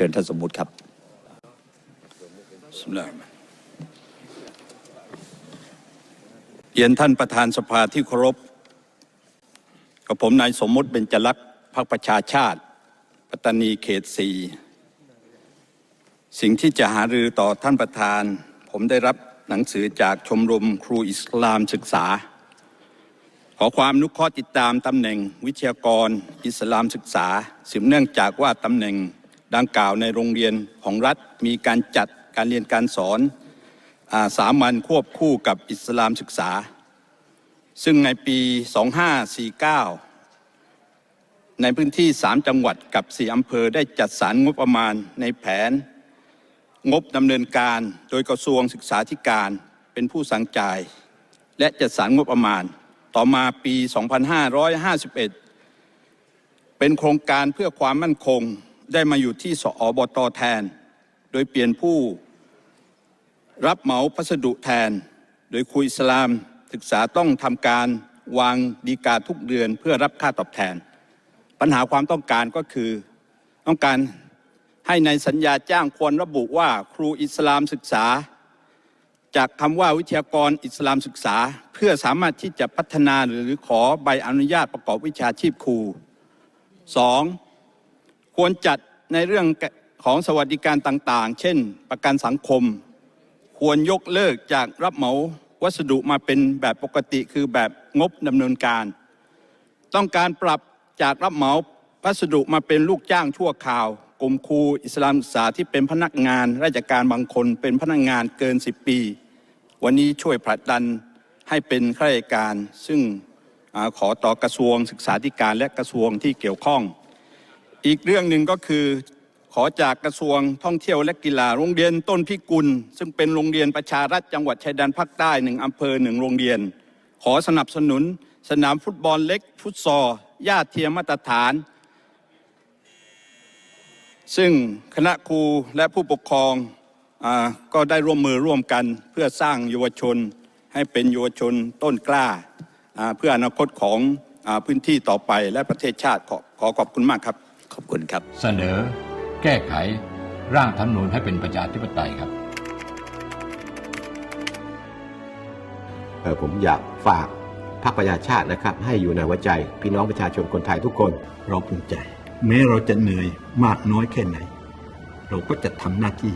ชิญท่านสมมุติครับสมิลลาฮิรเราะห์มานิรเราะห์เรียนท่านประธานสภาที่เคารพกับผมนายสมมุติเบญจลักษ์พรรคประชาชาติ ปัตตานีเขตสี่สิ่งที่จะหารือต่อท่านประธาน ผมได้รับหนังสือจากชมรมครูอิสลามศึกษา ขอความนุเคราะห์ติดตามตำแหน่งวิทยากรอิสลามศึกษาสืบเนื่องจากว่าตำแหน่ง ดังกล่าวในโรงเรียนของรัฐมีการจัดการเรียนการสอนอาสามัญควบคู่กับอิสลามศึกษา ซึ่งในปี 2549 ในพื้นที่ 3 จังหวัดกับ 4 อำเภอได้จัดสรรงบประมาณในแผน งบดำเนินการโดยกระทรวงศึกษาธิการเป็นผู้สั่งจ่าย และจัดสรรงบประมาณ ต่อมาปี 2551 เป็นโครงการเพื่อความมั่นคง ได้มาอยู่ที่สอบตแทน โดยเปลี่ยนผู้รับเหมาพัสดุแทน โดยครูอิสลามศึกษาต้องทำการวางดีกาทุกเดือนเพื่อรับค่าตอบแทน ปัญหาความต้องการก็คือ ต้องการให้ในสัญญาจ้างควรระบุว่าครูอิสลามศึกษา จากคำว่าวิทยากรอิสลามศึกษา เพื่อสามารถที่จะพัฒนาหรือขอใบอนุญาตประกอบวิชาชีพครูสอง ควรจัดในเรื่องของสวัสดิการต่างๆ เช่น ประกันสังคม ควรยกเลิกจากรับเหมาวัสดุมาเป็นแบบปกติคือแบบงบดำเนินการ ต้องการปรับจากรับเหมาพัสดุมาเป็นลูกจ้างชั่วคราว กลุ่มครูอิสลามศึกษาที่เป็นพนักงาน ราชการบางคนเป็นพนักงานเกิน 10 ปี วันนี้ช่วยผลักดันให้เป็นข้าราชการ ซึ่งอขอต่อกระทรวงศึกษาธิการและกระทรวงที่เกี่ยวข้อง อีกเรื่องหนึ่งก็คือขอจากกระทรวงท่องเที่ยวและกีฬาโรงเรียนต้นพิกุล ซึ่งเป็นโรงเรียนประชารัฐจังหวัดชายแดนภาคใต้หนึ่งอำเภอหนึ่งโรงเรียน ขอสนับสนุนสนามฟุตบอลเล็กฟุตซอลญาติเทียมมาตรฐาน ซึ่งคณะครูและผู้ปกครองอก็ได้ร่วมมือร่วมกันเพื่อสร้างเยาวชนให้เป็นเยาวชนต้นกล้า เพื่ออนาคตของอพื้นที่ต่อไปและประเทศชาติขอขอขอบคุณมากครับ ขอบคุณครับ เสนอแก้ไขร่างธรรมนูญให้เป็นประชาธิปไตยครับ เอ่อผมอยากฝากพรรคประชาชาตินะครับ ให้อยู่ในหัวใจ พี่น้องประชาชนคนไทยทุกคน เราภูมิใจ แม้เราจะเหนื่อยมากน้อยแค่ไหน เราก็จะทำหน้าที่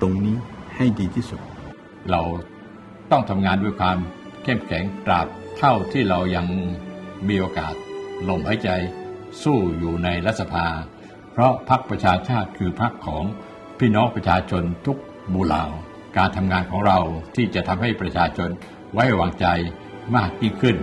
ตรงนี้ให้ดีที่สุด เราต้องทำงานด้วยความเข้มแข็งตราบเท่าที่เรายังมีโอกาสลมหายใจ สู้อยู่ในรัฐสภา เพราะพรรคประชาชาติคือพรรคของพี่น้องประชาชนทุกหมู่เหล่า การทำงานของเราที่จะทำให้ประชาชนไว้วางใจมากยิ่งขึ้น